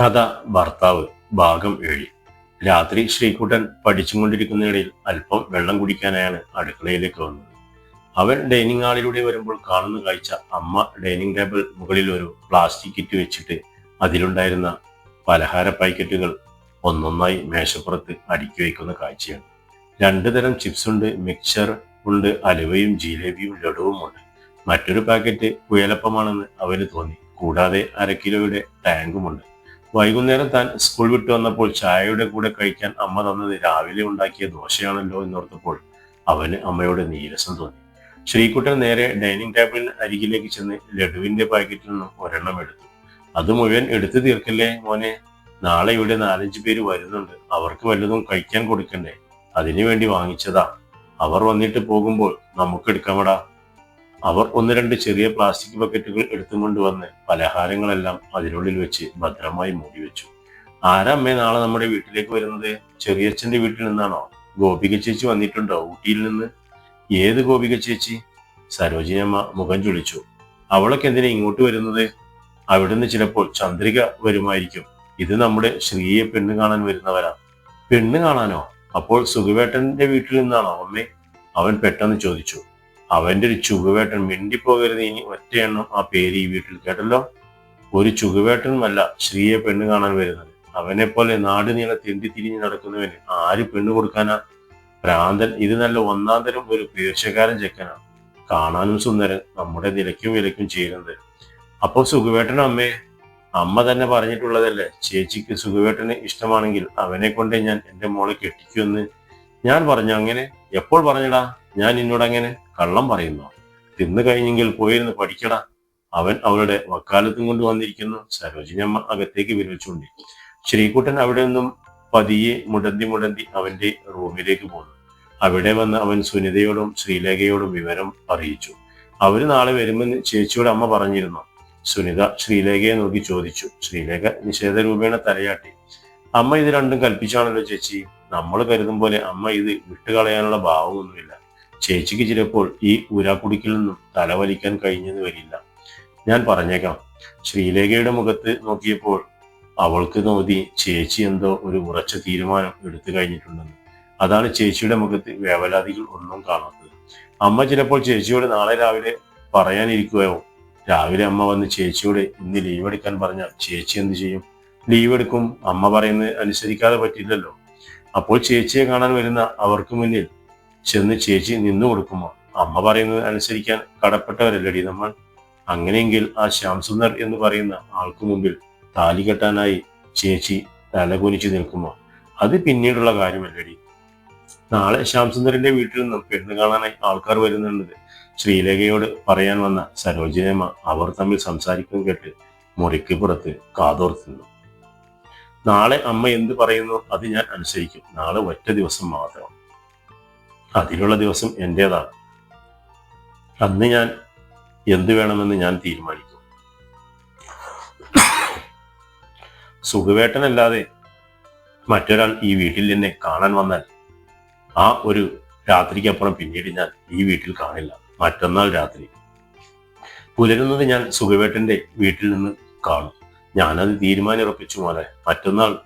കഥ ഭർത്താവ് ഭാഗം ഏഴ്. രാത്രി ശ്രീകുട്ടൻ പഠിച്ചുകൊണ്ടിരിക്കുന്നതിനിടയിൽ അല്പം വെള്ളം കുടിക്കാനായാണ് അടുക്കളയിലേക്ക് വന്നത്. അവൻ ഡൈനിങ് ഹാളിലൂടെ വരുമ്പോൾ കാണുന്ന കാഴ്ച അമ്മ ഡൈനിങ് ടേബിൾ മുകളിൽ ഒരു പ്ലാസ്റ്റിക് കിറ്റ് വെച്ചിട്ട് അതിലുണ്ടായിരുന്ന പലഹാര പാക്കറ്റുകൾ ഒന്നൊന്നായി മേശപ്പുറത്ത് അടുക്കി വയ്ക്കുന്ന കാഴ്ചയാണ്. രണ്ടു തരം ചിപ്സ് ഉണ്ട് മിക്സർ ഉണ്ട് അലുവയും ജിലേബിയും ലഡുവുമുണ്ട് മറ്റൊരു പാക്കറ്റ് കുയലപ്പമാണെന്ന് അവന് തോന്നി. കൂടാതെ അര കിലോയുടെ ടാങ്കുമുണ്ട് വൈകുന്നേരം താൻ സ്കൂൾ വിട്ടു വന്നപ്പോൾ ചായയുടെ കൂടെ കഴിക്കാൻ അമ്മ തന്നത് രാവിലെ ഉണ്ടാക്കിയ ദോശയാണല്ലോ എന്നോർത്തപ്പോൾ അവന് അമ്മയോട് നീരസം തോന്നി. ശ്രീകുട്ടൻ നേരെ ഡൈനിങ് ടേബിളിന് അരികിലേക്ക് ചെന്ന് ലഡുവിന്റെ പാക്കറ്റിൽ നിന്നും ഒരെണ്ണം എടുത്തു. അത് മുഴുവൻ എടുത്തു തീർക്കല്ലേ മോനെ? നാളെ ഇവിടെ നാലഞ്ച് പേര് വരുന്നുണ്ട്. അവർക്ക് വല്ലതും കഴിക്കാൻ കൊടുക്കണ്ടേ? അതിനു വേണ്ടി വാങ്ങിച്ചതാ. അവർ വന്നിട്ട് പോകുമ്പോൾ നമുക്ക് എടുക്കാമടാ. അവർ ഒന്ന് രണ്ട് ചെറിയ പ്ലാസ്റ്റിക് ബക്കറ്റുകൾ എടുത്തും കൊണ്ടുവന്ന് പലഹാരങ്ങളെല്ലാം അതിനുള്ളിൽ വെച്ച് ഭദ്രമായി മൂടി വെച്ചു. ആരമ്മേ നാളെ നമ്മുടെ വീട്ടിലേക്ക് വരുന്നത്? ചെറിയച്ഛന്റെ വീട്ടിൽ നിന്നാണോ? ഗോപിക ചേച്ചി വന്നിട്ടുണ്ടോ ഊട്ടിയിൽ നിന്ന്? ഏത് ഗോപിക ചേച്ചി? സരോജിനിയമ്മ മുഖം ചുളിച്ചു. അവളൊക്കെ എന്തിനാ ഇങ്ങോട്ട് വരുന്നത്? അവിടുന്ന് ചിലപ്പോൾ ചന്ദ്രിക വരുമായിരിക്കും. ഇത് നമ്മുടെ ശ്രീയെ പെണ്ണ് കാണാൻ വരുന്നവരാ. പെണ്ണ് കാണാനോ? അപ്പോൾ സുഖവേട്ടന്റെ വീട്ടിൽ നിന്നാണോ അമ്മേ? അവൻ പെട്ടെന്ന് ചോദിച്ചു. അവന്റെ ഒരു ചുകുവേട്ടൻ മിണ്ടിപ്പോകരുത് ഇനി. ഒറ്റയെണ്ണം ആ പേര് ഈ വീട്ടിൽ കേട്ടല്ലോ? ഒരു ചുകുവേട്ടനുമല്ല ശ്രീയെ പെണ്ണ് കാണാൻ വരുന്നത്. അവനെ പോലെ നാട് നീളെ തെണ്ടി തിരിഞ്ഞ് നടക്കുന്നവന് ആര് പെണ്ണ് കൊടുക്കാനാ? ഭ്രാന്തൻ ഇത് നല്ല ഒന്നാം തരം ഒരു പീർച്ചക്കാരൻ ചെക്കനാണ്. കാണാനും സുന്ദരൻ നമ്മുടെ നിലയ്ക്കും വിലയ്ക്കും ചേരുന്നത്. അപ്പോൾ സുഖവേട്ടൻ അമ്മേ? അമ്മ തന്നെ പറഞ്ഞിട്ടുള്ളതല്ലേ ചേച്ചിക്ക് സുഖവേട്ടന് ഇഷ്ടമാണെങ്കിൽ അവനെ കൊണ്ടേ ഞാൻ എന്റെ മോളെ കെട്ടിക്കുമെന്ന്. ഞാൻ പറഞ്ഞു അങ്ങനെ? എപ്പോൾ പറഞ്ഞടാ? ഞാൻ നിന്നോട് അങ്ങനെ കള്ളം പറയുന്നു. തിന്നു കഴിഞ്ഞെങ്കിൽ പോയിരുന്ന് പഠിക്കടാ. അവൻ അവളുടെ വക്കാലത്തും കൊണ്ട് വന്നിരിക്കുന്നു. സരോജിനിയമ്മ അകത്തേക്ക് വിരവിച്ചുകൊണ്ട് ശ്രീകുട്ടൻ അവിടെ നിന്നും പതിയെ മുടന്തി മുടന്തി അവന്റെ റൂമിലേക്ക് പോന്നു. അവിടെ വന്ന് അവൻ സുനിതയോടും ശ്രീലേഖയോടും വിവരം അറിയിച്ചു. അവർ നാളെ വരുമെന്ന് ചേച്ചിയുടെ അമ്മ പറഞ്ഞിരുന്നു. സുനിത ശ്രീലേഖയെ നോക്കി ചോദിച്ചു. ശ്രീലേഖ നിഷേധ രൂപേണ തലയാട്ടി. അമ്മ ഇത് രണ്ടും കൽപ്പിച്ചാണല്ലോ ചേച്ചി. നമ്മൾ കരുതും പോലെ അമ്മ ഇത് വിട്ടുകളയാനുള്ള ഭാവമൊന്നുമില്ല. ചേച്ചിക്ക് ചിലപ്പോൾ ഈ ഉരാക്കുടിക്കിൽ നിന്നും തലവലിക്കാൻ കഴിഞ്ഞെന്ന് വരില്ല. ഞാൻ പറഞ്ഞേക്കാം. ശ്രീലേഖയുടെ മുഖത്ത് നോക്കിയപ്പോൾ അവൾക്ക് നോതി ചേച്ചി എന്തോ ഒരു ഉറച്ച തീരുമാനം എടുത്തു കഴിഞ്ഞിട്ടുണ്ടെന്ന്. അതാണ് ചേച്ചിയുടെ മുഖത്ത് വേവലാതികൾ ഒന്നും കാണാത്തത്. അമ്മ ചിലപ്പോൾ ചേച്ചിയോട് നാളെ രാവിലെ പറയാനിരിക്കുകയോ രാവിലെ അമ്മ വന്ന് ചേച്ചിയോട് ഇന്ന് ലീവ് എടുക്കാൻ പറഞ്ഞാൽ ചേച്ചി എന്ത് ചെയ്യും? ലീവ് എടുക്കും. അമ്മ പറയുന്നത് അനുസരിക്കാതെ പറ്റില്ലല്ലോ? അപ്പോൾ ചേച്ചിയെ കാണാൻ വരുന്ന അവർക്ക് മുന്നിൽ ചെന്ന് ചേച്ചി നിന്നു കൊടുക്കുമോ? അമ്മ പറയുന്നത് അനുസരിക്കാൻ കടപ്പെട്ടവരല്ലടി നമ്മൾ. അങ്ങനെയെങ്കിൽ ആ ശ്യാംസുന്ദർ എന്ന് പറയുന്ന ആൾക്കു മുമ്പിൽ താലി കെട്ടാനായി ചേച്ചി തലകുനിച്ചു നിൽക്കുമോ? അത് പിന്നീടുള്ള കാര്യമല്ലടി. നാളെ ശ്യാംസുന്ദറിന്റെ വീട്ടിൽ നിന്നും പെണ്ണ് കാണാനായി ആൾക്കാർ വരുന്നുണ്ട്. ശ്രീലേഖയോട് പറയാൻ വന്ന സരോജിനമ്മ അവർ തമ്മിൽ സംസാരിക്കും കേട്ട് മുറിക്ക് പുറത്ത് കാതോർത്തുന്നു. നാളെ അമ്മ എന്ത് പറയുന്നു അത് ഞാൻ അനുസരിക്കും. നാളെ ഒറ്റ ദിവസം മാത്രം. അതിനുള്ള ദിവസം എന്റേതാണ് അന്ന് ഞാൻ എന്ത് വേണമെന്ന് ഞാൻ തീരുമാനിക്കും. സുഖവേട്ടനല്ലാതെ മറ്റൊരാൾ ഈ വീട്ടിൽ എന്നെ കാണാൻ വന്നാൽ ആ ഒരു രാത്രിക്കപ്പുറം പിന്നീട് ഞാൻ ഈ വീട്ടിൽ കാണില്ല. മറ്റന്നാൾ രാത്രി. പുലരുന്നത് ഞാൻ സുഖവേട്ടന്റെ വീട്ടിൽ നിന്ന് കാണും. ഞാനത് തീരുമാനം ഉറപ്പിച്ചു മോനെ. മറ്റന്നാൾ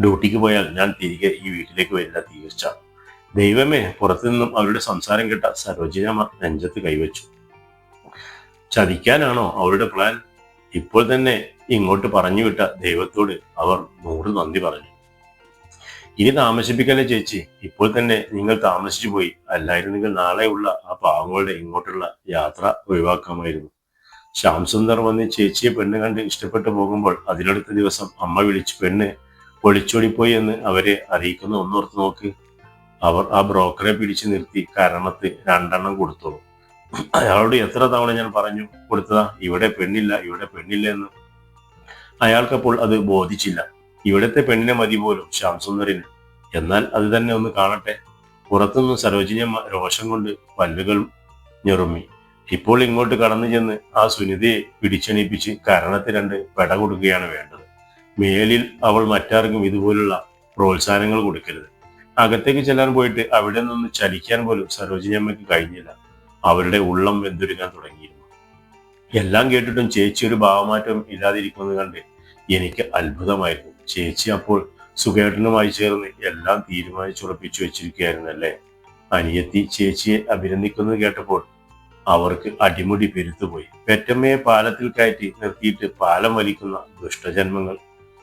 ഡ്യൂട്ടിക്ക് പോയാൽ ഞാൻ തിരികെ ഈ വീട്ടിലേക്ക് വരില്ല തീർച്ച ദൈവമേ പുറത്തു നിന്നും അവരുടെ സംസാരം കേട്ട സരോജിനമ്മ നെഞ്ചത്ത് കൈവച്ചു. ചതിക്കാനാണോ അവരുടെ പ്ലാൻ ഇപ്പോൾ തന്നെ ഇങ്ങോട്ട് പറഞ്ഞു വിട്ട ദൈവത്തോട് അവർ നൂറ് നന്ദി പറഞ്ഞു. ഇനി താമസിപ്പിക്കല്ലേ ചേച്ചി? ഇപ്പോൾ തന്നെ നിങ്ങൾ താമസിച്ചു പോയി. അല്ലായിരുന്നെങ്കിൽ നാളെയുള്ള ആ പാവങ്ങളുടെ ഇങ്ങോട്ടുള്ള യാത്ര ഒഴിവാക്കാമായിരുന്നു. ശ്യാം സുന്ദർ വന്ന് ചേച്ചിയെ പെണ്ണ് കണ്ട് ഇഷ്ടപ്പെട്ടു പോകുമ്പോൾ അതിനടുത്ത ദിവസം അമ്മ വിളിച്ച് പെണ്ണ് ഒളിച്ചോടിപ്പോയി എന്ന് അവരെ അറിയിക്കുന്ന ഒന്നോർത്ത് നോക്ക്. അവർ ആ ബ്രോക്കറെ പിടിച്ചു നിർത്തി കാരണത്ത് രണ്ടെണ്ണം കൊടുത്തോളൂ. അയാളോട് എത്ര തവണ ഞാൻ പറഞ്ഞു കൊടുത്തതാ ഇവിടെ പെണ്ണില്ല ഇവിടെ പെണ്ണില്ല എന്ന് അയാൾക്കപ്പോൾ അത് ബോധിച്ചില്ല. ഇവിടത്തെ പെണ്ണിനെ മതി പോലും ശ്യാംസുന്ദറിന്. എന്നാൽ അത് തന്നെ ഒന്ന് കാണട്ടെ. പുറത്തുനിന്ന് സരോജിനിയമ്മ രോഷം കൊണ്ട് പല്ലുകൾ ഞെറുമ്മി. ഇപ്പോൾ ഇങ്ങോട്ട് കടന്നു ചെന്ന് ആ സുനിതയെ പിടിച്ചണിപ്പിച്ച് കരണത്തിൽ രണ്ട് പെട കൊടുക്കുകയാണ് വേണ്ടത്. മേലിൽ അവൾ മറ്റാർക്കും ഇതുപോലുള്ള പ്രോത്സാഹനങ്ങൾ കൊടുക്കരുത്. അകത്തേക്ക് ചെല്ലാൻ പോയിട്ട് അവിടെ നിന്ന് ചലിക്കാൻ പോലും സരോജിനിയമ്മയ്ക്ക് കഴിഞ്ഞില്ല. അവരുടെ ഉള്ളം വെന്തുരുങ്ങാൻ തുടങ്ങിയിരുന്നു. എല്ലാം കേട്ടിട്ടും ചേച്ചി ഒരു ഭാവമാറ്റം ഇല്ലാതിരിക്കുന്നത് കണ്ട് എനിക്ക് അത്ഭുതമായിരുന്നു. ചേച്ചി അപ്പോൾ സുഖേട്ടനുമായി ചേർന്ന് എല്ലാം തീരുമാനിച്ചുറപ്പിച്ചു വെച്ചിരിക്കുകയായിരുന്നല്ലേ? അനിയത്തി ചേച്ചിയെ അഭിനന്ദിക്കുന്നത് കേട്ടപ്പോൾ അവർക്ക് അടിമുടി പെരുത്തുപോയി. പെറ്റമ്മയെ പാലത്തിൽ കയറ്റി നിർത്തിയിട്ട് പാലം വലിക്കുന്ന ദുഷ്ടജന്മങ്ങൾ.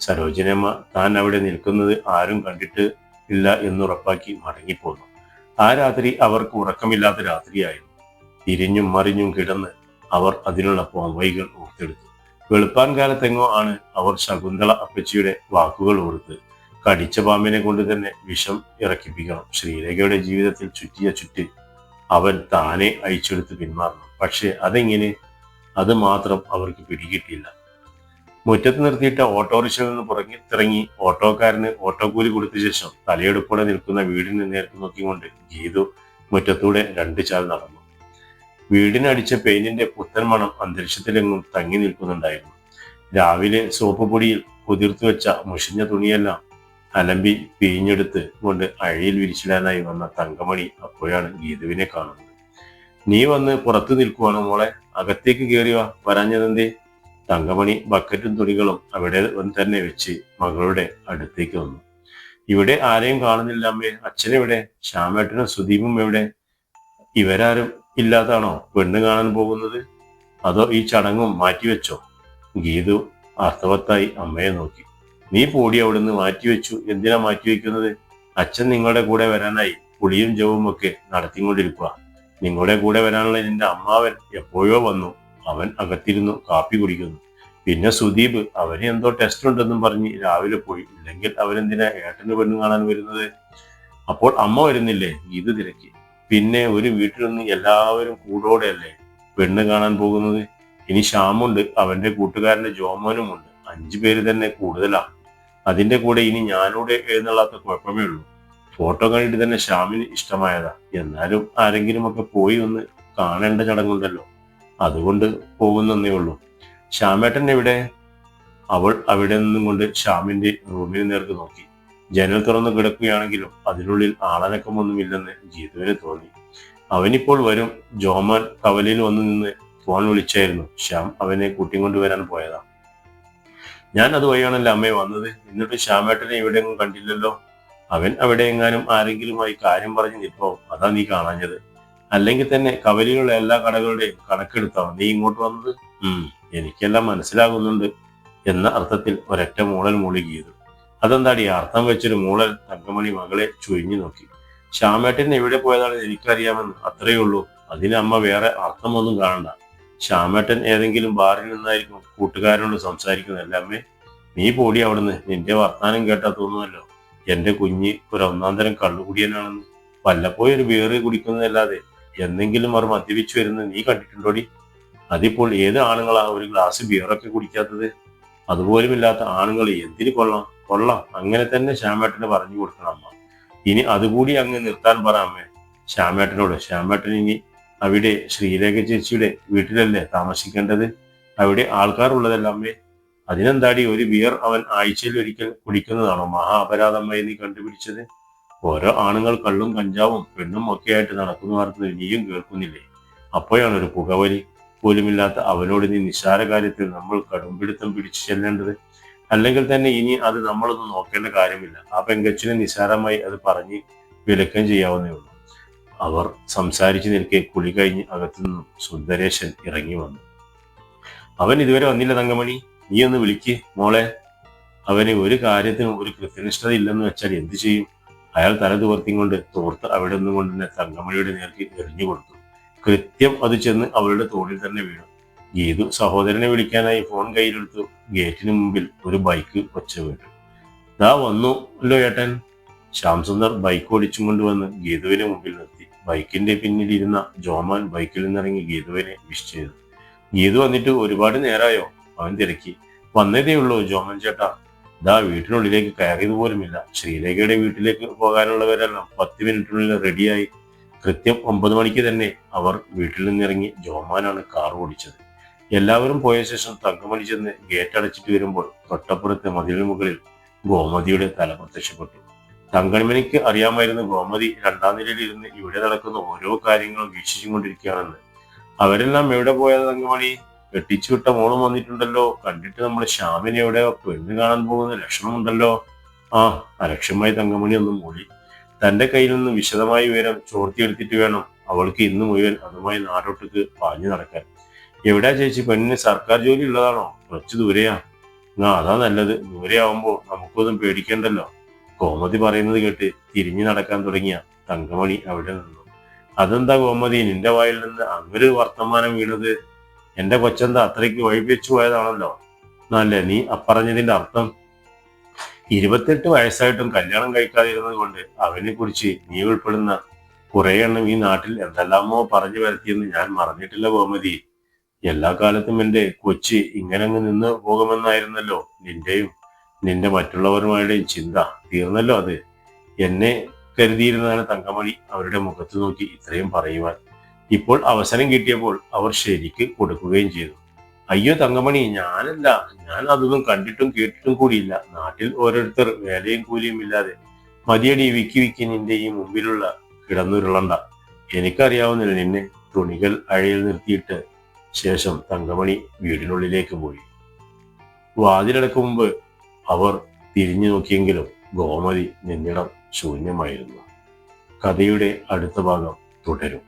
സരോജനമ്മ താൻ അവിടെ നിൽക്കുന്നത് ആരും കണ്ടിട്ട് ഇല്ല എന്നുറപ്പാക്കി മടങ്ങിപ്പോന്നു. ആ രാത്രി അവർക്ക് ഉറക്കമില്ലാത്ത രാത്രിയായിരുന്നു. തിരിഞ്ഞും മറിഞ്ഞും കിടന്ന് അവർ അതിനുള്ള പോംവൈകൾ ഓർത്തെടുത്തു. വെളുപ്പാൻ കാലത്തെങ്ങോ ആണ് അവർ ശകുന്തള അപ്പച്ചിയുടെ വാക്കുകൾ ഓർത്ത് കടിച്ച പാമ്പിനെ കൊണ്ട് തന്നെ വിഷം ഇറക്കിപ്പിക്കണം. ശ്രീരേഖയുടെ ജീവിതത്തിൽ ചുറ്റിയ ചുറ്റി അവൻ താനെ അയച്ചെടുത്ത് പിന്മാറണം. പക്ഷെ അതെങ്ങനെ? അത് മാത്രം അവർക്ക് പിടികിട്ടിയില്ല മുറ്റത്ത് നിർത്തിയിട്ട ഓട്ടോറിക്ഷയിൽ നിന്ന് പുറങ്ങി തിറങ്ങി ഓട്ടോക്കാരന് ഓട്ടോ കൂലി കൊടുത്ത ശേഷം തലയെടുപ്പോടെ നിൽക്കുന്ന വീടിന് നേർക്ക് നോക്കിക്കൊണ്ട് ഗീതു മുറ്റത്തൂടെ രണ്ട് ചാൽ നടന്നു. വീടിനടിച്ച പെയിന്റിന്റെ പുത്തൻ മണം അന്തരീക്ഷത്തിലെങ്ങും തങ്ങി നിൽക്കുന്നുണ്ടായിരുന്നു. രാവിലെ സോപ്പ് പൊടിയിൽ കുതിർത്തു വെച്ച മുഷിഞ്ഞ തുണിയെല്ലാം അലമ്പി പിഴിഞ്ഞെടുത്ത് കൊണ്ട് അഴയിൽ വിരിച്ചിടാനായി വന്ന തങ്കമണി അപ്പോഴാണ് ഗീതുവിനെ കാണുന്നത്. നീ വന്ന് പുറത്തു നിൽക്കുവാണ് മോളെ? അകത്തേക്ക് കയറിയ വരാഞ്ഞതെന്തേ? തങ്കമണി ബക്കറ്റും തുണികളും അവിടെ തന്നെ വെച്ച് മകളുടെ അടുത്തേക്ക് വന്നു. ഇവിടെ ആരെയും കാണുന്നില്ല അമ്മേ. അച്ഛനെവിടെ ശ്യാമേട്ടനും സുദീപും എവിടെ? ഇവരാരും ഇല്ലാതാണോ? പെണ്ണ് കാണാൻ പോകുന്നത്? അതോ ഈ ചടങ്ങും മാറ്റിവെച്ചോ? ഗീതു അർത്ഥവത്തായി അമ്മയെ നോക്കി. നീ പോടി അവിടുന്ന് മാറ്റിവെച്ചു. എന്തിനാ മാറ്റിവെക്കുന്നത്? അച്ഛൻ നിങ്ങളുടെ കൂടെ വരാനായി പുളിയും ജവും ഒക്കെ നടത്തിക്കൊണ്ടിരിക്കുക നിങ്ങളുടെ കൂടെ വരാനുള്ള നിന്റെ അമ്മാവൻ എപ്പോഴോ വന്നു. അവൻ അകത്തിരുന്നു കാപ്പി കുടിക്കുന്നു. പിന്നെ സുദീപ് അവന് എന്തോ ടെസ്റ്റ് ഉണ്ടെന്നും പറഞ്ഞ് രാവിലെ പോയി. ഇല്ലെങ്കിൽ അവരെന്തിനാ ഏട്ടന് പെണ്ണു കാണാൻ വരുന്നത്? അപ്പോൾ അമ്മ വരുന്നില്ലേ? ഇത് തിരക്കി. പിന്നെ ഒരു വീട്ടിൽ നിന്ന് എല്ലാവരും കൂടോടെയല്ലേ പെണ്ണ് കാണാൻ പോകുന്നത്? ഇനി ശ്യാമുണ്ട് അവന്റെ കൂട്ടുകാരന്റെ ജോമോനുമുണ്ട്. അഞ്ചു പേര് തന്നെ കൂടുതലാണ് അതിന്റെ കൂടെ ഇനി ഞാനൂടെ എഴുന്നള്ളാത്ത കുഴപ്പമേ ഉള്ളൂ. ഫോട്ടോ കണ്ടിട്ട് തന്നെ ശ്യാമിന് ഇഷ്ടമായതാ. എന്നാലും ആരെങ്കിലും ഒക്കെ പോയി ഒന്ന് കാണേണ്ട ചടങ്ങുണ്ടല്ലോ. അതുകൊണ്ട് പോകുന്നേ ഉള്ളൂ. ശ്യാമേട്ടൻ എവിടെ? അവൾ അവിടെ നിന്നും കൊണ്ട് ശ്യാമിന്റെ റൂമിന് നേർക്ക് നോക്കി. ജനൽ തുറന്നു കിടക്കുകയാണെങ്കിലും അതിനുള്ളിൽ ആളനക്കമൊന്നുമില്ലെന്ന് ജീതുവിന് തോന്നി. അവനിപ്പോൾ വരും. ജോമാൻ കവലയിൽ വന്നു നിന്ന് ഫോൺ വിളിച്ചായിരുന്നു. ശ്യാം അവനെ കൂട്ടിക്കൊണ്ടുവരാൻ പോയതാ. ഞാൻ അതുവഴിയാണല്ലോ അമ്മയെ വന്നത്? എന്നിട്ട് ശ്യാമേട്ടനെ എവിടെയെങ്കിലും കണ്ടില്ലല്ലോ? അവൻ അവിടെ എങ്ങാനും ആരെങ്കിലുമായി കാര്യം പറഞ്ഞു നിൽപ്പോ അതാ നീ കാണാഞ്ഞത്. അല്ലെങ്കിൽ തന്നെ കവലയിലുള്ള എല്ലാ കടകളുടെയും കണക്കെടുത്താണ്. നീ ഇങ്ങോട്ട് വന്നത്? ഉം. എനിക്കെല്ലാം മനസ്സിലാകുന്നുണ്ട് എന്ന അർത്ഥത്തിൽ ഒരൊറ്റ മൂളൽ മൂളി ഗീതു. അതെന്താടി? അർത്ഥം വെച്ചൊരു മൂളൽ തങ്കമണി മകളെ ചുഴിഞ്ഞു നോക്കി. ശ്യാമേട്ടൻ എവിടെ പോയതാണെന്ന് എനിക്കറിയാമെന്ന് അത്രയേ ഉള്ളൂ. അതിന് അമ്മ വേറെ അർത്ഥമൊന്നും കാണണ്ട. ശ്യാമേട്ടൻ ഏതെങ്കിലും ബാറിൽ നിന്നായിരിക്കും കൂട്ടുകാരനോട് സംസാരിക്കുന്നതല്ല അമ്മേ? നീ പോടി അവിടുന്ന്. നിന്റെ വർത്താനം കേട്ടാ തോന്നുമല്ലോ. എന്റെ കുഞ്ഞ് ഒരു ഒന്നാം തരം കള്ളുകുടിയനാണെന്ന്. വല്ലപ്പോഴും ഒരു ബിയറ് കുടിക്കുന്നതല്ലാതെ എന്തെങ്കിലും അവർ മദ്യപിച്ചു വരുന്നത് നീ കണ്ടിട്ടുണ്ടോടി? അതിപ്പോൾ ഏത് ആണുങ്ങളാ ഒരു ഗ്ലാസ് ബിയറൊക്കെ കുടിക്കാത്തത്? അതുപോലുമില്ലാത്ത ആണുങ്ങൾ എന്തിന് കൊള്ളാം? കൊള്ളാം. അങ്ങനെ തന്നെ ശ്യാമേട്ടന് പറഞ്ഞു കൊടുക്കണം അമ്മ. ഇനി അതുകൂടി അങ്ങ് നിർത്താൻ പറ അമ്മേ. ശ്യാമേട്ടനോട്. ശ്യാമേട്ടൻ ഇനി അവിടെ ശ്രീലേഖ ചേച്ചിയുടെ വീട്ടിലല്ലേ താമസിക്കേണ്ടത്? അവിടെ ആൾക്കാർ ഉള്ളതല്ല അമ്മേ. അതിനെന്താടി ഒരു ബിയർ അവൻ ആഴ്ചയിൽ ഒരിക്കൽ കുടിക്കുന്നതാണോ? മഹാ അപരാധമായി നീ കണ്ടുപിടിച്ചത്. ഓരോ ആണുങ്ങൾ കള്ളും കഞ്ചാവും പെണ്ണും ഒക്കെ ആയിട്ട് നടക്കുന്ന വാർത്ത നീയും കേൾക്കുന്നില്ലേ? അപ്പോഴാണ് ഒരു പുകവലി പോലുമില്ലാത്ത അവനോട് നീ നിസ്സാര കാര്യത്തിൽ നമ്മൾ കടുംപിടുത്തം പിടിച്ചു ചെല്ലേണ്ടത്? അല്ലെങ്കിൽ തന്നെ ഇനി അത് നമ്മളൊന്നും നോക്കേണ്ട കാര്യമില്ല. ആ പെങ്കച്ചിനെ നിസ്സാരമായി അത് പറഞ്ഞ് വിലക്കം ചെയ്യാവുന്നേ ഉള്ളൂ. അവർ സംസാരിച്ചു നിൽക്കെ കുളി കഴിഞ്ഞ് അകത്തു നിന്നും സുന്ദരേശൻ ഇറങ്ങി വന്നു. അവൻ ഇതുവരെ വന്നില്ല തങ്കമണി. നീ ഒന്ന് വിളിക്ക് മോളെ. അവന് ഒരു കാര്യത്തിനും ഒരു കൃത്യനിഷ്ഠത ഇല്ലെന്ന് വെച്ചാൽ എന്ത് ചെയ്യും? അയാൾ തല തുവർത്തിക്കൊണ്ട് തോർത്ത് അവിടെ നിന്നും കൊണ്ട് തന്നെ തങ്കമണിയുടെ നേർക്ക് എറിഞ്ഞു കൊടുത്തു. കൃത്യം അത് ചെന്ന് അവളുടെ തോളിൽ തന്നെ വീണു. ഗീതു സഹോദരനെ വിളിക്കാനായി ഫോൺ കയ്യിലെടുത്തു. ഗേറ്റിന് മുമ്പിൽ ഒരു ബൈക്ക് ഒച്ച വീട്ടു ദാ വന്നു അല്ലോ ഏട്ടൻ. ശ്യാം സുന്ദർ ബൈക്ക് ഓടിച്ചും കൊണ്ടുവന്ന് ഗീതുവിനെ മുമ്പിൽ നിർത്തി. ബൈക്കിന്റെ പിന്നിലിരുന്ന ജോമാൻ ബൈക്കിൽ നിന്നിറങ്ങി ഗീതുവിനെ വിഷ് ചെയ്തു. ഗീതു വന്നിട്ട് ഒരുപാട് നേരായോ? അവൻ തിരക്കി. വന്നതേ ഉള്ളൂ ജോമൻ ചേട്ടാ. ദാ വീട്ടിനുള്ളിലേക്ക് കയറിയത് പോലുമില്ല ശ്രീലേഖയുടെ വീട്ടിലേക്ക് പോകാനുള്ളവരെല്ലാം പത്ത് മിനിറ്റിനുള്ളിൽ റെഡിയായി കൃത്യം ഒമ്പത് മണിക്ക് തന്നെ അവർ വീട്ടിൽ നിന്നിറങ്ങി ജോമാനാണ് കാർ ഓടിച്ചത്. എല്ലാവരും പോയ ശേഷം തങ്കമണി ചെന്ന് ഗേറ്റ് അടച്ചിട്ട് വരുമ്പോൾ തൊട്ടപ്പുറത്തെ മതിലിന് മുകളിൽ ഗോമതിയുടെ തല പ്രത്യക്ഷപ്പെട്ടു. തങ്കമണിക്ക് അറിയാമായിരുന്നു ഗോമതി രണ്ടാം നിലയിൽ ഇരുന്ന് ഇവിടെ നടക്കുന്ന ഓരോ കാര്യങ്ങളും വീക്ഷിച്ചുകൊണ്ടിരിക്കുകയാണെന്ന്. അവരെല്ലാം എവിടെ പോയത് തങ്കമണി? കെട്ടിച്ചു വിട്ട മോളും വന്നിട്ടുണ്ടല്ലോ. കണ്ടിട്ട് നമ്മൾ ശ്യാമിനെ എവിടെ പെണ്ണ് കാണാൻ പോകുന്ന ലക്ഷണമുണ്ടല്ലോ. ആ അലക്ഷ്യമായി തങ്കമണി ഒന്നും മൂടി. തന്റെ കയ്യിൽ നിന്ന് വിശദമായ വിവരം ചോർത്തിയെടുത്തിട്ട് വേണം അവൾക്ക് ഇന്ന് മുഴുവൻ അതുമായി നാടോട്ടേക്ക് പാഞ്ഞു നടക്കാൻ. എവിടെയാ ചേച്ചി? പെണ്ണിന് സർക്കാർ ജോലി ഉള്ളതാണോ? കുറച്ച് ദൂരെയാ. എന്നാ അതാ നല്ലത്. ദൂരെയാവുമ്പോൾ നമുക്കൊന്നും പേടിക്കണ്ടല്ലോ. കോമതി പറയുന്നത് കേട്ട് തിരിഞ്ഞു നടക്കാൻ തുടങ്ങിയ തങ്കമണി അവിടെ നിന്നു. അതെന്താ കോമതി നിന്റെ വായിൽ നിന്ന് അങ്ങനെ വർത്തമാനം വീണത് എന്റെ കൊച്ചെന്താ അത്രയ്ക്ക് വഴിപിച്ചു പോയതാണല്ലോ? എന്നല്ലേ നീ അപ്പറഞ്ഞതിന്റെ അർത്ഥം? ഇരുപത്തെട്ട് വയസ്സായിട്ടും കല്യാണം കഴിക്കാതിരുന്നത് കൊണ്ട് അവനെ കുറിച്ച് നീ ഉൾപ്പെടുന്ന കുറെ എണ്ണം ഈ നാട്ടിൽ എന്തെല്ലാമോ പറഞ്ഞു വരുത്തിയെന്ന് ഞാൻ മറന്നിട്ടില്ല ഗോമതി. എല്ലാ കാലത്തും എന്റെ കൊച്ചി ഇങ്ങനെ അങ്ങ് നിന്ന് പോകുമെന്നായിരുന്നല്ലോ നിന്റെയും നിന്റെ മറ്റുള്ളവരുമായുടെയും ചിന്ത. തീർന്നല്ലോ അത്. എന്നെ കരുതിയിരുന്നതാണ് തങ്കമണി അവരുടെ മുഖത്ത് നോക്കി ഇത്രയും പറയുവാൻ. ഇപ്പോൾ അവസരം കിട്ടിയപ്പോൾ അവർ ശരിക്ക് കൊടുക്കുകയും ചെയ്തു. അയ്യോ തങ്കമണി ഞാനല്ല ഞാൻ അതൊന്നും കണ്ടിട്ടും കേട്ടിട്ടും കൂടിയില്ല. നാട്ടിൽ ഓരോരുത്തർ വേലയും കൂലിയും ഇല്ലാതെ മതിയടി വിക്കി വിക്കി നിന്റെ ഈ മുമ്പിലുള്ള കിടന്നുരുളണ്ട. എനിക്കറിയാവുന്നില്ല നിന്നെ. തുണികൾ അഴയിൽ നിർത്തിയിട്ട് ശേഷം തങ്കമണി വീടിനുള്ളിലേക്ക് പോയി. വാതിലടക്കും മുമ്പ് അവർ തിരിഞ്ഞു നോക്കിയെങ്കിലും ഗോമതി നിന്നിടം ശൂന്യമായിരുന്നു. കഥയുടെ അടുത്ത ഭാഗം തുടരും.